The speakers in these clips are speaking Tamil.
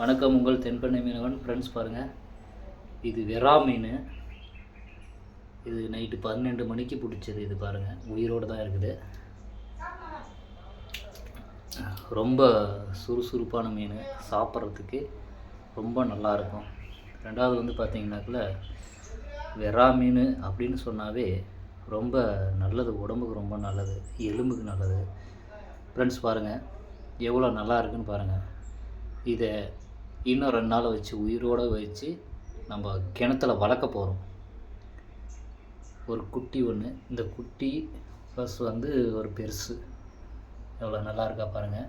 வணக்கம் உங்கள் தென்பெண்ணை மீனவன். ஃப்ரெண்ட்ஸ் பாருங்கள் இது வெறா மீன். இது நைட்டு பன்னெண்டு மணிக்கு பிடிச்சது இது பாருங்கள் உயிரோடு தான் இருக்குது. ரொம்ப சுறுசுறுப்பான மீன். சாப்பிட்றதுக்கு ரொம்ப நல்லாயிருக்கும் ரெண்டாவது வந்து பார்த்தீங்கன்னாக்குல வெறா மீன் அப்படின்னு சொன்னாவே ரொம்ப நல்லது. உடம்புக்கு ரொம்ப நல்லது. எலும்புக்கு நல்லது. ஃப்ரெண்ட்ஸ் பாருங்கள் எவ்வளோ நல்லா இருக்குன்னு பாருங்கள் இதை இன்னும் ரெண்டு நாள் வச்சு உயிரோடு வச்சு நம்ம கிணத்துல வளர்க்க போகிறோம் ஒரு குட்டி ஒன்று இந்த குட்டி ப்ளஸ் வந்து ஒரு பெருசு. எவ்வளோ நல்லா இருக்கா பாருங்கள்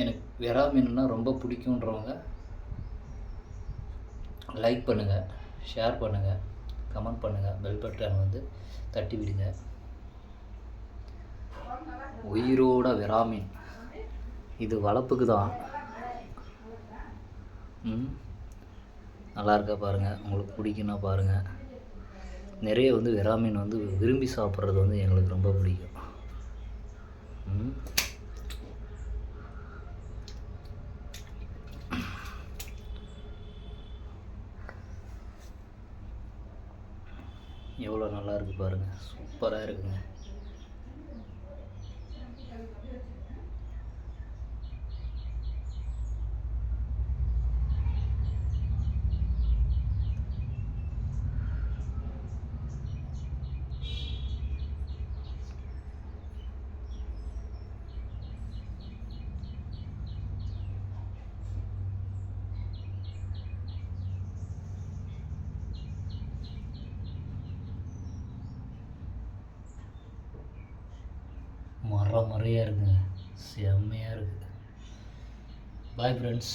எனக்கு வெறா மீன்னா ரொம்ப பிடிக்குன்றவங்க லைக் பண்ணுங்கள் ஷேர் பண்ணுங்கள் கமெண்ட் பண்ணுங்கள் பெல் பட்டன் வந்து தட்டி விடுங்க. உயிரோட விராமின் மீன். இது வளர்ப்புக்கு தான். நல்லா இருக்கா பாருங்கள் உங்களுக்கு பிடிக்குன்னா பாருங்கள் நிறைய வந்து விராமீன் மீன் வந்து விரும்பி சாப்பிட்றது வந்து எங்களுக்கு ரொம்ப பிடிக்கும். எவ்வளோ நல்லா இருக்கு பாருங்கள் சூப்பராக இருக்குங்க. மரம் இருக்குங்க செம்மையாக இருக்குது பாய் ஃப்ரெண்ட்ஸ்